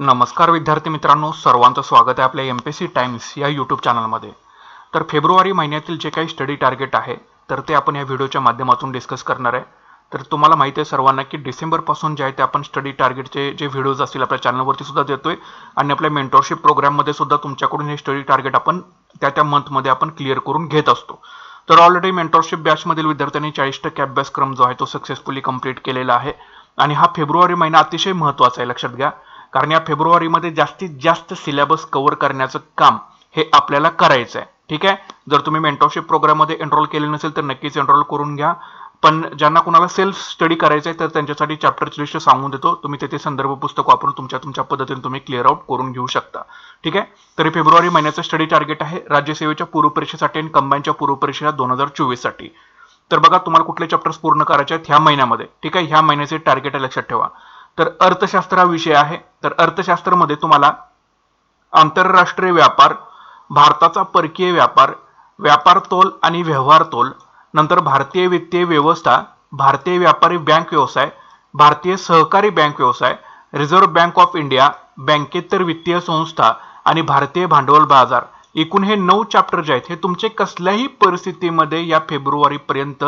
नमस्कार विद्यार्थी मित्रांनो सर्वांचं स्वागत आहे आपल्या एम पी सी टाइम्स या यूट्यूब चॅनलमध्ये तर फेब्रुवारी महिन्यातील जे काही स्टडी टार्गेट आहे तर ते आपण या व्हिडिओच्या माध्यमातून डिस्कस करणार आहे. तर तुम्हाला माहिती आहे सर्वांना की डिसेंबरपासून जे आहे ते आपण स्टडी टार्गेटचे जे व्हिडिओज असतील आपल्या चॅनलवरती सुद्धा देतोय. आणि आपल्या मेंटरशिप प्रोग्राममध्ये सुद्धा तुमच्याकडून हे स्टडी टार्गेट आपण त्या त्या मंथमध्ये आपण क्लिअर करून घेत असतो. तर ऑलरेडी मेंटॉरशिप बॅचमधील विद्यार्थ्यांनी चाळीस टक्के अभ्यासक्रम जो आहे तो सक्सेसफुली कंप्लीट केलेला आहे. आणि हा फेब्रुवारी महिना अतिशय महत्त्वाचा आहे लक्षात घ्या. कारण या फेब्रुवारीमध्ये जास्तीत जास्त सिलेबस कव्हर करण्याचं काम हे आपल्याला करायचं आहे ठीक आहे? जर तुम्ही मेंटॉरशिप प्रोग्राममध्ये एनरोल केले नसेल तर नक्कीच एनरोल करून घ्या. पण ज्यांना कुणाला सेल्फ स्टडी करायचं आहे तर त्यांच्यासाठी चॅप्टरची लिस्ट सांगून देतो. तुम्ही तेथे संदर्भ पुस्तक वापरून तुमच्या तुमच्या पद्धतीने तुम्ही क्लिअर आउट करून घेऊ शकता. ठीक आहे? तरी फेब्रुवारी महिन्याचं स्टडी टार्गेट आहे राज्यसेवेच्या पूर्वपरीक्षेसाठी आणि कंबाईनच्या पूर्वपरीक्षेला दोन हजार चोवीससाठी तर बघा तुम्हाला कुठले चॅप्टर्स पूर्ण करायचे आहेत ह्या महिन्यामध्ये. ठीक आहे? ह्या महिन्याचे टार्गेट आहे लक्षात ठेवा. तर अर्थशास्त्र हा विषय आहे. तर अर्थशास्त्रामध्ये तुम्हाला आंतरराष्ट्रीय व्यापार भारताचा परकीय व्यापार व्यापार तोल आणि व्यवहार तोल नंतर भारतीय वित्तीय व्यवस्था भारतीय व्यापारी बँक व्यवसाय भारतीय सहकारी बँक व्यवसाय रिझर्व्ह बँक ऑफ इंडिया बँकेतर वित्तीय संस्था आणि भारतीय भांडवल बाजार. एकूण हे नऊ चॅप्टर जे आहेत हे तुमचे कसल्याही परिस्थितीमध्ये या फेब्रुवारीपर्यंत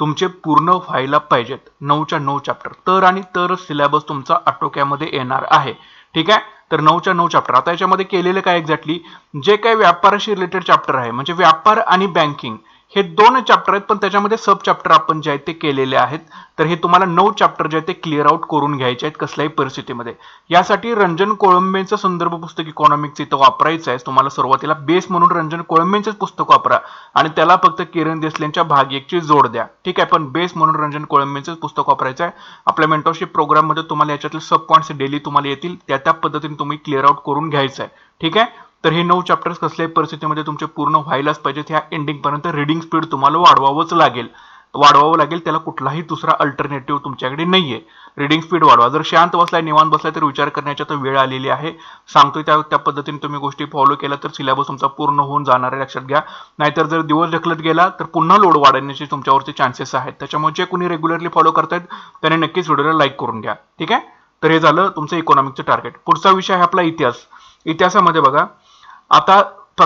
तुमचे पूर्ण व्हायला पाहिजेत. नऊच्या नऊ चॅप्टर तर आणि तर सिलेबस तुमचा आटोक्यामध्ये येणार आहे. ठीक आहे? तर नऊच्या नऊ चॅप्टर आता याच्यामध्ये केलेलं काय एक्झॅक्टली जे काही व्यापाराशी रिलेटेड चॅप्टर आहे म्हणजे व्यापार आणि बँकिंग हे दोन चॅप्टर आहेत पण त्याच्यामध्ये सब चॅप्टर आपण जे आहेत ते केलेले आहेत. तर हे तुम्हाला नऊ चॅप्टर जे आहेत ते क्लिअर आउट करून घ्यायचे आहेत कसल्याही परिस्थितीमध्ये. यासाठी रंजन कोळंबेंचं संदर्भ पुस्तक इकॉनॉमिक्स इथं वापरायचं आहे. तुम्हाला सुरुवातीला बेस म्हणून रंजन कोळंबेंचंच पुस्तक वापरा आणि त्याला फक्त किरण देसलेंच्या भाग एकची जोड द्या. ठीक आहे पण बेस म्हणून रंजन कोळंबेंचंच पुस्तक वापरायचं आहे. आपल्या मेंटरशिप प्रोग्राममध्ये तुम्हाला याच्यातले सब पॉईंट्स डेली तुम्हाला येतील. त्या त्या पद्धतीने तुम्ही क्लिअर आउट करून घ्यायचं आहे. ठीक आहे? तर हे नऊ चॅप्टर्स कसल्याही परिस्थितीमध्ये तुमचे पूर्ण व्हायलाच पाहिजेत. ह्या एंडिंगपर्यंत रिडिंग स्पीड तुम्हाला वाढवावंच लागेल. वाढवावं लागेल त्याला कुठलाही दुसरा अल्टरनेटिव्ह तुमच्याकडे नाहीये. रिडिंग स्पीड वाढवा. जर शांत बसलाय निवांत बसलाय तर विचार करण्याची तर वेळ आलेली आहे. सांगतोय त्या त्या पद्धतीने तुम्ही गोष्टी फॉलो केल्या तर सिलेबस तुमचा पूर्ण होऊन जाणार आहे लक्षात घ्या. नाहीतर जर दिवस ढकलत गेला तर पुन्हा लोड वाढण्याचे तुमच्यावरचे चान्सेस आहेत. त्याच्यामुळे जे कोणी रेग्युलरली फॉलो करतायत त्याने नक्कीच व्हिडिओला लाईक करून घ्या. ठीक आहे? तर हे झालं तुमचं इकॉनॉमिकचं टार्गेट पुढचा विषय आहे आपला इतिहास. इतिहासामध्ये बघा आता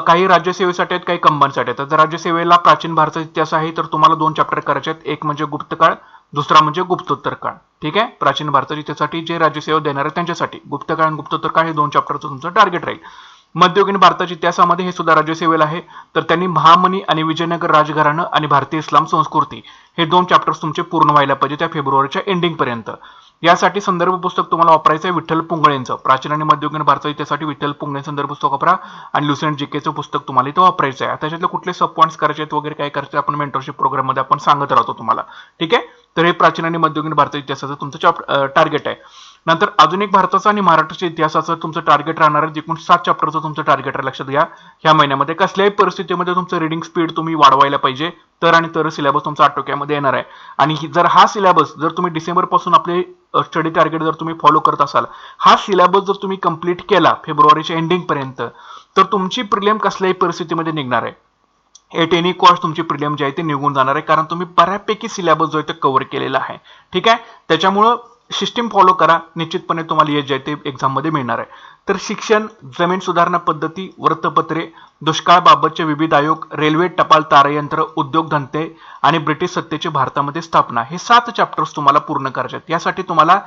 काही राज्यसेवेसाठी आहेत काही कंबनसाठी आहेत. तर राज्यसेवेला प्राचीन भारताचा इतिहास आहे तर तुम्हाला दोन चॅप्टर करायचे आहेत. एक म्हणजे गुप्तकाळ दुसरा म्हणजे गुप्तोत्तर काळ ठीक आहे? प्राचीन भारताच्या इतिहासासाठी जे राज्यसेवा देणार आहेत त्यांच्यासाठी. गुप्तकाळ आणि गुप्तोत्तर काळ हे दोन चॅप्टरचं तुमचं टार्गेट राहील. मध्ययुगीन भारताच्या इतिहासामध्ये हे सुद्धा राज्यसेवेला आहे. तर त्यांनी महामनी आणि विजयनगर राजघराणं आणि भारतीय इस्लाम संस्कृती हे दोन चॅप्टर्स तुमचे पूर्ण व्हायला पाहिजे त्या फेब्रुवारीच्या एंडिंग पर्यंत. यासाठी संदर्भ पुस्तक तुम्हाला वापरायचं आहे विठ्ठल पुंगळेंचं प्राचीन आणि मध्ययुगीन भारताच्या इतिहासासाठी विठ्ठल पुंगळे संदर्भ पुस्तक वापरा आणि लुसेंट जीकेचं पुस्तक तुम्हाला इथं वापरायचं आहे त्याच्यातले कुठले सब पॉईंट्स करायचे आहेत वगैरे काय करायचे आपण मेंटरशिप प्रोग्राममध्ये आपण सांगत राहतो तुम्हाला. ठीक आहे? तर हे प्राचीन आणि मध्ययुगीन भारताच्या इतिहासाचं तुमचं टार्गेट आहे. नंतर आधुनिक भारताचा आणि महाराष्ट्राच्या इतिहासाचं तुमचं टार्गेट राहणार आहे. एकूण सात चॅप्टरचं तुमचं टार्गेट आहे लक्षात घ्या. ह्या महिन्यामध्ये कसल्याही परिस्थितीमध्ये तुमचं रिडिंग स्पीड तुम्ही वाढवायला पाहिजे. तर आणि तर सिलेबस तुमचा आटोक्यामध्ये येणार आहे. आणि ही- जर हा सिलेबस जर तुम्ही डिसेंबरपासून आपले स्टडी टार्गेट जर तुम्ही फॉलो करत असाल हा सिलेबस जर तुम्ही कंप्लीट केला फेब्रुवारीच्या एंडिंगपर्यंत तर तुमची प्रिलियम कसल्याही परिस्थितीमध्ये निघणार आहे. एट एनी कॉस्ट तुमची प्रिलियम जी आहे ते निघून जाणार आहे. कारण तुम्ही बऱ्यापैकी सिलेबस जो आहे ते कव्हर केलेला आहे. ठीक आहे? त्याच्यामुळं सिस्टीम फॉलो करा. निश्चितपणे तुम्हाला यश जे ते एक्झाममध्ये मिळणार आहे. तर शिक्षण जमीन सुधारणा पद्धती वृत्तपत्रे दुष्काळबाबतचे विविध आयोग रेल्वे टपाल तारयंत्र उद्योगधंदे आणि ब्रिटिश सत्तेची भारतामध्ये स्थापना. हे सात चॅप्टर्स तुम्हाला पूर्ण करायचे आहेत. यासाठी तुम्हाला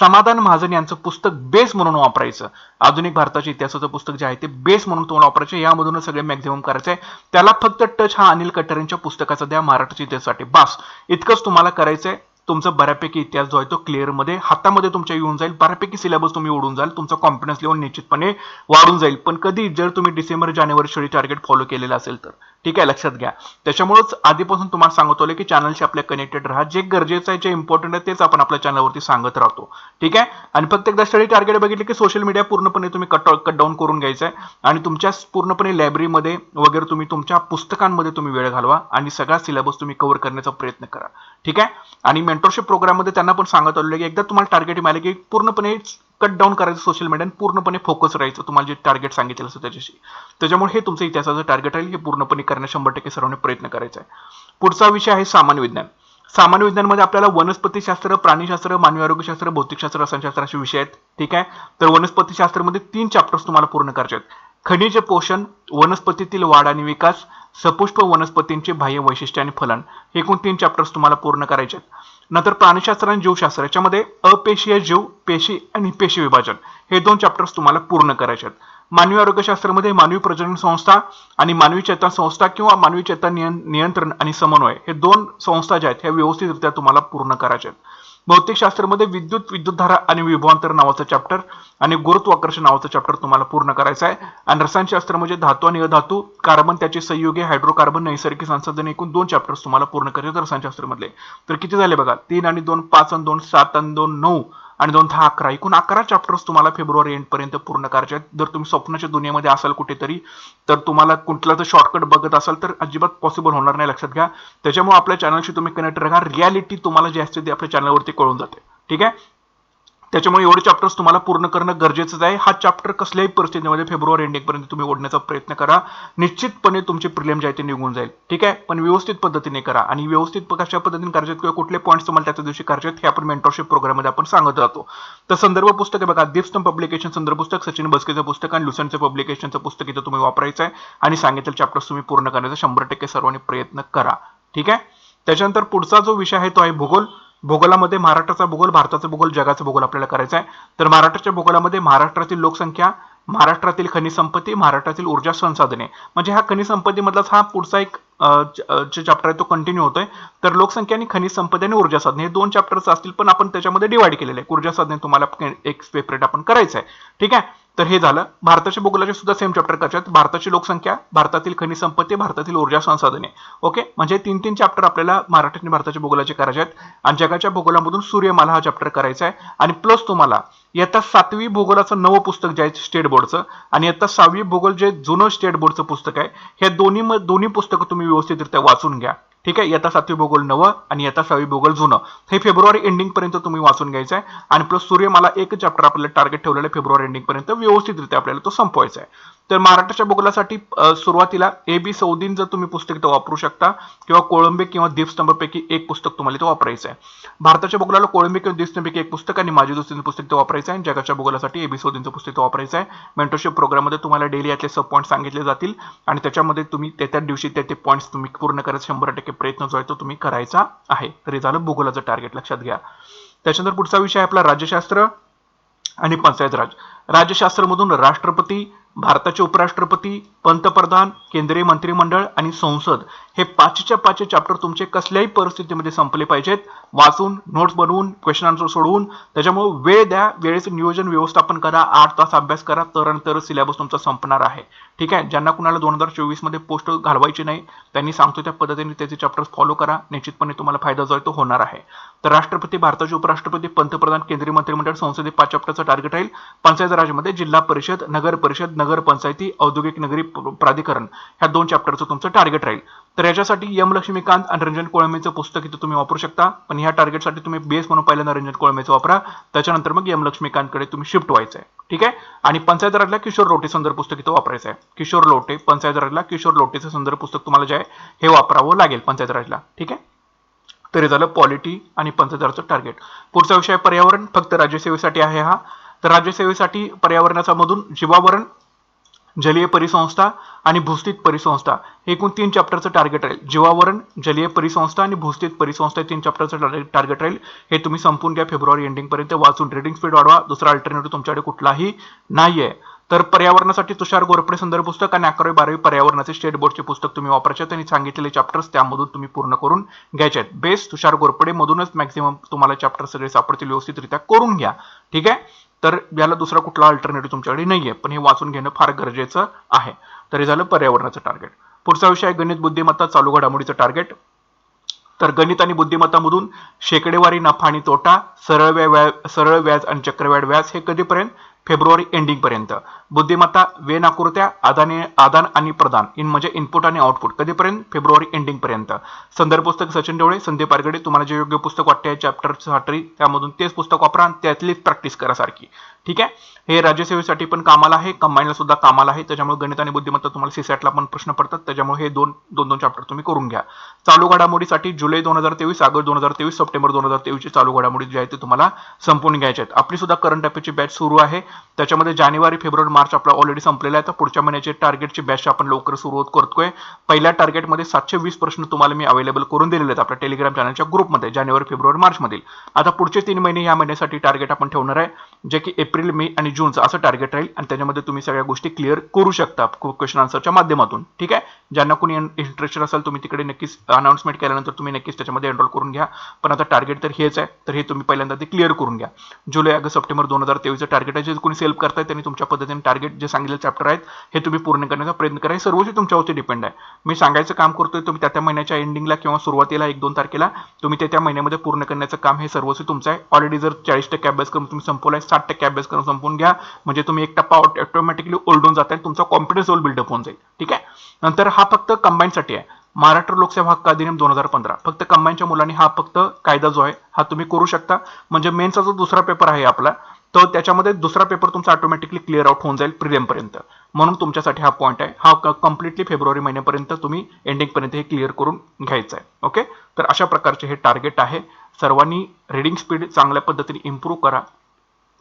समाधान महाजन यांचं पुस्तक बेस म्हणून वापरायचं. आधुनिक भारताच्या इतिहासाचं पुस्तक जे आहे ते बेस म्हणून तुम्हाला वापरायचं. यामधून सगळे मॅक्झिमम करायचं आहे त्याला फक्त टच हा अनिल कटरेंच्या पुस्तकाचा द्या. महाराष्ट्राच्या इतिहासासाठी. बास. इतकंच तुम्हाला करायचं आहे तुमचा बऱ्यापैकी इतिहास जो आहे तो क्लिअरमध्ये हातामध्ये तुमच्या येऊन जाईल बऱ्यापैकी सिलेबस तुम्ही ओढून जाल तुमचा कॉन्फिडन्स लेवल निश्चितपणे वाढून जाईल. पण कधी जर तुम्ही डिसेंबर जानेवारी शेळी टार्गेट फॉलो केलेलं असेल तर. ठीक आहे? लक्षात घ्या. त्याच्यामुळेच आधीपासून तुम्हाला सांगत आलोय की चॅनलशी आपल्या कनेक्टेड राहा. जे गरजेचं आहे जे इम्पॉर्टंट आहे तेच आपण आपल्या चॅनलवरती सांगत राहतो. ठीक आहे? आणि फक्त एकदा स्टडी टार्गेट बघितलं की सोशल मीडिया पूर्णपणे तुम्ही कट कट डाऊन करून घ्यायचं आहे. आणि तुमच्या पूर्णपणे लायब्ररीमध्ये वगैरे तुम्ही तुमच्या पुस्तकांमध्ये तुम्ही वेळ घालवा. आणि सगळा सिलेबस तुम्ही कव्हर करण्याचा प्रयत्न करा. ठीक आहे? आणि मेंटरशिप प्रोग्राममध्ये त्यांना पण सांगत आलेलं की एकदा तुम्हाला टार्गेट मिळालं की पूर्णपणे कट डाऊन करायचं सोशल मीडिया पूर्णपणे फोकस राहायचं. तुम्हाला जे टार्गेट सांगितलं असतं त्याच्याशी. त्याच्यामुळे हे तुमचं इतिहासाचं टार्गेट राहील हे पूर्णपणे करण्यास शंभर टक्के सर्वांनी प्रयत्न करायचा आहे. पुढचा विषय आहे सामान्य विज्ञान. सामान्य विज्ञानमध्ये आपल्याला वनस्पतीशास्त्र प्राणीशास्त्र मानवी आरोग्यशास्त्र भौतिकशास्त्र रसायनशास्त्र असे विषय आहेत. ठीक आहे? तर वनस्पतीशास्त्रामध्ये तीन चॅप्टर्स तुम्हाला पूर्ण करायचे आहेत. खनिज पोषण वनस्पतीतील वाढ आणि विकास सपुष्प वनस्पतींचे बाह्य वैशिष्ट्य आणि फलन. एकूण तीन चॅप्टर्स तुम्हाला पूर्ण करायचे आहेत. नंतर प्राणीशास्त्र आणि जीवशास्त्र याच्यामध्ये अपेशीय जीव पेशी आणि पेशी विभाजन. हे दोन चॅप्टर्स तुम्हाला पूर्ण करायचे आहेत. मानवी आरोग्यशास्त्रामध्ये मानवी प्रजनन संस्था आणि मानवी चेतन संस्था किंवा मानवी चेतन नियं- नियंत्रण आणि समन्वय हे दोन संस्था ज्या आहेत ह्या व्यवस्थितरित्या तुम्हाला पूर्ण करायच्या आहेत. भौतिकशास्त्रामध्ये विद्युत विद्युतधारा आणि विभवांतर नावाचं चॅप्टर आणि गुरुत्वाकर्षण नावाचं चॅप्टर तुम्हाला पूर्ण करायचं आहे. आणि रसायनशास्त्र म्हणजे धातू आणि अधातू कार्बन त्याचे संयोगे हायड्रोकार्बन नैसर्गिक संसाधने एकूण दोन चॅप्टर्स तुम्हाला पूर्ण करायचे रसायनशास्त्रामधले. तर किती झाले बघा? तीन आणि दोन पाच आणि दोन सात आणि दोन नऊ. आणि दोन दहा अकरा. एकूण अकरा चॅप्टर्स तुम्हाला फेब्रुवारी एंड पर्यंत पूर्ण करायचे आहेत. जर तुम्ही स्वप्नाच्या दुनियेमध्ये असाल कुठेतरी तर तुम्हाला कुठला तर शॉर्टकट बघत असाल तर अजिबात पॉसिबल होणार नाही लक्षात घ्या. त्याच्यामुळे आपल्या चॅनलशी तुम्ही कनेक्ट राहा. रियालिटी तुम्हाला जे असते ते आपल्या चॅनलवरती कळून जाते. ठीक आहे? त्याच्यामुळे एवढे चॅप्टर्स तुम्हाला पूर्ण करणं गरजेचंच आहे. हा चॅप्टर कसल्याही परिस्थितीमध्ये फेब्रुवारी एंडिंगपर्यंत तुम्ही ओढण्याचा प्रयत्न करा. निश्चितपणे तुमचे प्रिलियम जे आहे ते निघून जाईल. ठीक आहे? पण व्यवस्थित पद्धतीने करा. आणि व्यवस्थित कशा पद्धतीने करायचे आहेत किंवा कुठले पॉईंट्स तुम्हाला त्याच्या दिवशी करायचे आहेत हे आपण मेंटरशिप प्रोग्राममध्ये आपण सांगत राहतो. तर संदर्भ पुस्तक आहे बघा दीपस्तम पब्लिकेशन संदर्भ पुस्तक सचिन बस्केचं पुस्तक आणि लुसनचं पब्लिकेशनचं पुस्तक इथं तुम्ही वापरायचं आहे आणि सांगितलेलं चॅप्टर्स तुम्ही पूर्ण करण्याचा शंभर टक्के सर्वांनी प्रयत्न करा. ठीक आहे? त्याच्यानंतर पुढचा जो विषय आहे तो आहे भूगोल. भूगोलामध्ये महाराष्ट्राचा भूगोल भारताचा भूगोल जगाचा भूगोल आपल्याला करायचा आहे. तर महाराष्ट्राच्या भूगोलामध्ये महाराष्ट्रातील लोकसंख्या महाराष्ट्रातील खनिज संपत्ती महाराष्ट्रातील ऊर्जा संसाधने. म्हणजे हा खनिज संपत्तीमधलाच हा पुढचा एक चॅप्टर आहे तो कंटिन्यू होतोय. तर लोकसंख्या आणि खनिज संपत्ती आणि ऊर्जा साधने हे दोन चॅप्टर्स असतील पण आपण त्याच्यामध्ये डिवाइड केलेले आहे ऊर्जा साधने तुम्हाला एक सेपरेट आपण करायचं आहे. ठीक आहे? तर हे झालं. भारताच्या भूगोलाचे सुद्धा सेम चॅप्टर करायचे आहेत? भारताची लोकसंख्या भारतातील खनिज संपत्ती भारतातील ऊर्जा संसाधने. ओके म्हणजे तीन तीन चॅप्टर आपल्याला महाराष्ट्र आणि भारताच्या भूगोलाचे करायचे आहेत. आणि जगाच्या भूगोलामधून सूर्यमाला हा चॅप्टर करायचा आहे. आणि प्लस तुम्हाला इयत्ता सातवी भूगोलाचं नवं पुस्तक जे आहे स्टेट बोर्डचं आणि इयत्ता सहावी भूगोल जे जुनं स्टेट बोर्डचं पुस्तक आहे हे दोन्ही दोन्ही पुस्तकं तुम्ही व्यवस्थितरित्या वाचून घ्या. ठीक आहे? येता सातवी भूगोल नवं आणि येता सहावी भूगोल जुनं. हे फेब्रुवारी एंडिंगपर्यंत तुम्ही वाचून घ्यायचं आहे आणि प्लस सूर्यमाला एक चॅप्टर आपल्याला टार्गेट ठेवलेलं आहे फेब्रुवारी एंडिंगपर्यंत व्यवस्थितरित्या आपल्याला तो संपवायचा आहे. तर महाराष्ट्राच्या भूगोलासाठी सुरुवातीला ए बी सौदीन जर तुम्ही पुस्तक इथं वापरू शकता किंवा कोळंबे किंवा दीपस्तंभापैकी एक पुस्तक तुम्हाला इथं वापरायचं आहे. भारताच्या भूगोलाला कोळंबे किंवा दीपस्तंभापैकी एक पुस्तक आणि माझी दोस्तीचं पुस्तक इथं वापरायचं आहे. जगाच्या भूगोलासाठी ए बी सौदींचं पुस्तक इथं वापरायचं आहे. मेंटरशिप प्रोग्राममध्ये तुम्हाला डेली यातले सब पॉईंट सांगितले जातील. आणि त्याच्यामध्ये तुम्ही त्या त्या दिवशी त्या ते पॉईंट्स तुम्ही पूर्ण करायचा शंभर टक्के प्रयत्न जो आहे तो तुम्ही करायचा आहे. तरी झालं भूगोलाचं टार्गेट लक्षात घ्या. त्याच्यानंतर पुढचा विषय आहे आपला राज्यशास्त्र आणि पंचायत राज राज्यशास्त्रमधून राष्ट्रपती भारताचे उपराष्ट्रपती पंतप्रधान केंद्रीय मंत्रिमंडळ आणि संसद हे पाचच्या पाच चॅप्टर तुमचे कसल्याही परिस्थितीमध्ये संपले पाहिजेत. वाचून नोट्स बनवून क्वेश्चन आन्सर सोडवून त्याच्यामुळे वेळ द्या. वेळेचं नियोजन व्यवस्थापन करा. आठ तास अभ्यास करा. तर नंतर सिलेबस तुमचा संपणार आहे. ठीक आहे? ज्यांना कुणाला दोन हजार चोवीसमध्ये पोस्ट घालवायची नाही त्यांनी सांगतो त्या पद्धतीने त्याचे चॅप्टर्स फॉलो करा. निश्चितपणे तुम्हाला फायदा जो आहे तो होणार आहे. तर राष्ट्रपती भारताचे उपराष्ट्रपती पंतप्रधान केंद्रीय मंत्रिमंडळ संसदे पाच चॅप्टरचं टार्गेट राहील. पंचायत राजमध्ये जिल्हा परिषद नगर परिषद नगर पंचायती औद्योगिक नगरी प्राधिकरण. ह्या दोन चॅप्टरचं तुमचं टार्गेट राहील. तर याच्यासाठी यम लक्ष्मीकांत आणि रंजन कोळंबेचं पुस्तक इथं तुम्ही वापरू शकता. पण ह्या टार्गेटसाठी तुम्ही बेस म्हणून पहिल्यांदा रंजन कोळंबेचं वापरा. त्याच्यानंतर मग यम लक्ष्मीकांतकडे तुम्ही शिफ्ट व्हायचं आहे ठीक आहे? आणि पंचायतराजला किशोर लोटे संदर्भ पुस्तक इथं वापरायचं आहे किशोर लोटे पंचायतराजला किशोर लोटेचं संदर्भ पुस्तक तुम्हाला जे आहे हे वापरावं लागेल पंचायतराजला. ठीक आहे? तरी झालं पॉलिटी आणि पंचदारचं टार्गेट पुढचा विषय पर्यावरण फक्त राज्यसेवेसाठी आहे हा. तर राज्यसेवेसाठी पर्यावरणाचा मधून जीवावरण जलीय परिसंस्था आणि भूस्थित परिसंस्था. हे एकूण तीन चॅप्टरचं टार्गेट राहील. जीवावरण जलीय परिसंस्था आणि भूस्थित परिसंस्था तीन चॅप्टरचं टार्गेट राहील. हे तुम्ही संपून घ्या फेब्रुवारी एंडिंगपर्यंत वाचून रिडिंग स्पीड वाढवा. दुसरा अल्टरनेटिव्ह तुमच्याकडे कुठलाही नाही आहे तर पर्यावरणासाठी तुषार गोरपडे संदर्भ पुस्तक आणि अकरावी बारावी पर्यावरणाचे स्टेट बोर्डचे पुस्तक तुम्ही वापरायचे आहेत आणि सांगितलेले चॅप्टर्स त्यामधून तुम्ही पूर्ण करून घ्यायचे आहेत. बेस तुषार गोरपडे मधूनच मॅक्झिमम तुम्हाला चॅप्टर सगळे सापडतील. व्यवस्थितरित्या करून घ्या. ठीक आहे? तर याला दुसरा कुठला अल्टरनेटिव्ह तुमच्याकडे नाहीये. पण हे वाचून घेणं फार गरजेचं आहे. तर हे झालं पर्यावरणाचं टार्गेट पुढचा विषय आहे गणित बुद्धिमत्ता चालू घडामोडीचं टार्गेट तर गणित आणि बुद्धिमत्तामधून शेकडेवारी नफा आणि तोटा सरळ व्या व्या- सरळ व्याज आणि चक्रव्याढ व्याज हे कधीपर्यंत फेब्रुवारी एंडिंग पर्यंत. बुद्धिमत्ता वेन आकृत्या आदाने आदान आणि प्रदान इन म्हणजे इनपुट आणि आउटपुट कधीपर्यंत? फेब्रुवारी एंडिंग पर्यंत. संदर्भ पुस्तक सचिन डोळे संदीप पारगडे तुम्हाला जे योग्य पुस्तक वाटते चॅप्टरसाठी त्यामधून तेच पुस्तक वापरा आणि त्यातलीच प्रॅक्टिस करा सारखी. ठीक आहे? हे राज्यसेवेसाठी पण कामाला आहे कंबाईनला सुद्धा कामाला आहे. त्याच्यामुळे गणित आणि बुद्धिमत्ता तुम्हाला सीसॅटला पण प्रश्न पडतात. त्याच्यामुळे हे दोन दोन दोन चॅप्टर तुम्ही करून घ्या. चालू घडामोडीसाठी जुलै दोन हजार तेवीस ऑगस्ट दोन हजार तेवीस सप्टेंबर दोन हजार तेवीसची चालू घडामोडी जे आहे ते तुम्हाला संपून घ्यायचे आहेत. आपली सुद्धा करंट अफेअरची बॅच सुरू आहे. 了。त्याच्यामध्ये जानेवारी फेब्रुवारी मार्च आपला ऑलरेडी संपलेला आहे. तर पुढच्या महिन्याचे टार्गेटची बॅच आपण लवकर सुरुवात करतोय. पहिल्या टार्गेटमध्ये सातशे वीस प्रश्न तुम्हाला मी अवेलेबल करून दिलेले आहेत आपल्या टेलिग्राम चॅनलच्या ग्रुपमध्ये जानेवारी फेब्रुवारी मार्च मधील. आता पुढचे तीन महिने या महिन्यासाठी टार्गेट आपण ठेवणार आहे जे की एप्रिल मे आणि जूनचं असं टार्गेट राहील. आणि त्याच्यामध्ये तुम्ही सगळ्या गोष्टी क्लिअर करू शकता क्वेश्चन आन्सरच्या माध्यमातून. ठीक आहे? ज्यांना कोणी इंटरेस्टेड असेल तुम्ही तिकडे नक्कीच अनाउन्समेंट केल्यानंतर तुम्ही नक्कीच त्याच्यामध्ये एनरोल करून घ्या. पण आता टार्गेट तर हेच आहे. तर हे तुम्ही पहिल्यांदा ते क्लिअर करून घ्या. जुलै ऑगस्ट सप्टेंबर दोन हजार तेवीसचं टार्गेट आहे. जे कोणी सेल्फ करताय त्यांनी तुमच्या पद्धतीने टार्गेट जे सांगितलेले चॅप्टर आहेत हे तुम्ही पूर्ण करण्याचा प्रयत्न करा. हे सर्वच तुमच्यावरती डिपेंड आहे. मी सांगायचं काम करतोय तुम्ही त्या त्या महिन्याच्या एंडिंगला किंवा सुरुवातीला एक दोन तारखेला तुम्ही ते त्या महिन्यामध्ये पूर्ण करण्याचं काम हे सर्वच तुमचं आहे. ऑलरेडी जर चाळीस टक्के अभ्यासक्रम तुम्ही संपवलाय साठ टक्के अभ्यासक्रम संपून संपवून घ्या. म्हणजे तुम्ही एक टप्पा ऑटोमॅटिकली ओल्डून जाताय तुमचा कॉन्फिडन्स लेवल बिल्डअप होऊन जाईल. ठीक आहे? नंतर हा फक्त कंबाईनसाठी आहे. महाराष्ट्र लोकसेवा हक्क अधिनियम दोन हजार पंधरा. फक्त कंबाईनच्या मुलांनी हा फक्त कायदा जो आहे हा तुम्ही करू शकता. म्हणजे मेनचा जो दुसरा पेपर आहे आपला तर त्याच्यामध्ये दुसरा पेपर तुमचा ऑटोमॅटिकली क्लिअर आउट होऊन जाईल प्रिलियमपर्यंत म्हणून तुमच्यासाठी हा पॉईंट आहे. हा कम्प्लिटली फेब्रुवारी महिन्यापर्यंत तुम्ही एंडिंगपर्यंत हे क्लिअर करून घ्यायचं आहे. ओके तर अशा प्रकारचे हे टार्गेट आहे. सर्वांनी रिडिंग स्पीड चांगल्या पद्धतीने इम्प्रूव्ह करा.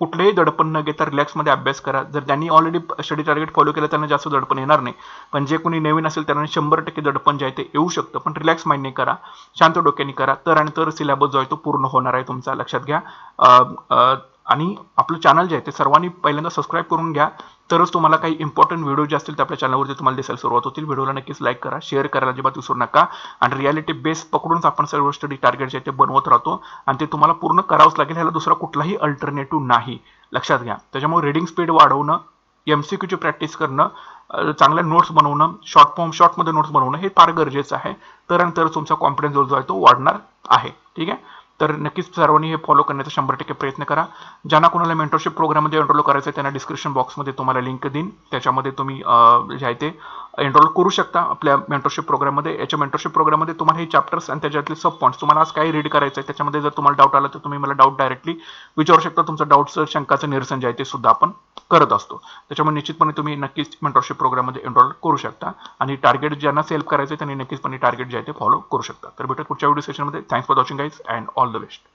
कुठलेही दडपण न घेता रिलॅक्समध्ये अभ्यास करा. जर त्यांनी ऑलरेडी स्टडी टार्गेट फॉलो केलं त्यांना जास्त दडपण येणार नाही. पण जे कोणी नवीन असेल त्यांना शंभर टक्के दडपण जे आहे ते येऊ शकतं. पण रिलॅक्स माइंडने करा. शांत डोक्याने करा. तर आणि तर सिलेबस जो आहे तो पूर्ण होणार आहे तुमचा. लक्षात घ्या. आणि आपलं चॅनल जे आहे ते सर्वांनी पहिल्यांदा सबस्क्राईब करून घ्या. तरच तुम्हाला काही इम्पॉर्टंट व्हिडिओ जे असतील ते आपल्या चॅनलवरती तुम्हाला दिसायला सुरुवात होतील. व्हिडिओला नक्कीच लाईक करा शेअर करायला अजिबात विसरू नका. आणि रियालिटी बेस पकडूनच आपण सर्व स्टडी टार्गेट जे आहे ते बनवत राहतो. आणि ते तुम्हाला पूर्ण करावंच लागेल. ह्याला दुसरा कुठलाही अल्टरनेटिव्ह नाही. लक्षात घ्या. त्याच्यामुळे रिडिंग स्पीड वाढवणं एम सी क्यूची प्रॅक्टिस करणं चांगल्या नोट्स बनवणं शॉर्ट फॉर्म शॉर्टमध्ये नोट्स बनवणं हे फार गरजेचं आहे. तर आणि तर तुमचा कॉन्फिडन्स जो आहे तो वाढणार आहे. ठीक आहे? तर नक्कीच सर्वांनी हे फॉलो करण्याचा शंभर टक्के प्रयत्न करा. ज्यांना कोणाला मेंटरशिप प्रोग्राममध्ये एनरोल करायचं आहे त्यांना डिस्क्रिप्शन बॉक्समध्ये तुम्हाला लिंक देईन. त्याच्यामध्ये तुम्ही जे आहे ते एनरोल करू शकता आपल्या मेंटरशिप प्रोग्राममध्ये याच्या मेंटरशिप प्रोग्राममध्ये तुम्हाला हे चॅप्टर्स आणि त्याच्यातले सब पॉईंट्स तुम्हाला आज काय रीड करायचं आहे त्याच्यामध्ये जर तुम्हाला डाऊट आला तर तुम्ही मला डाऊट डायरेक्टली विचारू शकता. तुमचं डाऊटचं शंकाचं निरसन जे आहे ते सुद्धा आपण करत असतो. त्याच्यामुळे निश्चितपणे तुम्ही नक्कीच मेंटरशिप प्रोग्राममध्ये एनरोल करू शकता. आणि टार्गेट ज्यांना सेल्फ करायचं आहे त्यांनी नक्कीचपणे टार्गेट जे आहे ते फॉलो करू शकता. तर भेटत पुढच्या व्हिडिओ सेशनमध्ये thanks for watching guys and all the best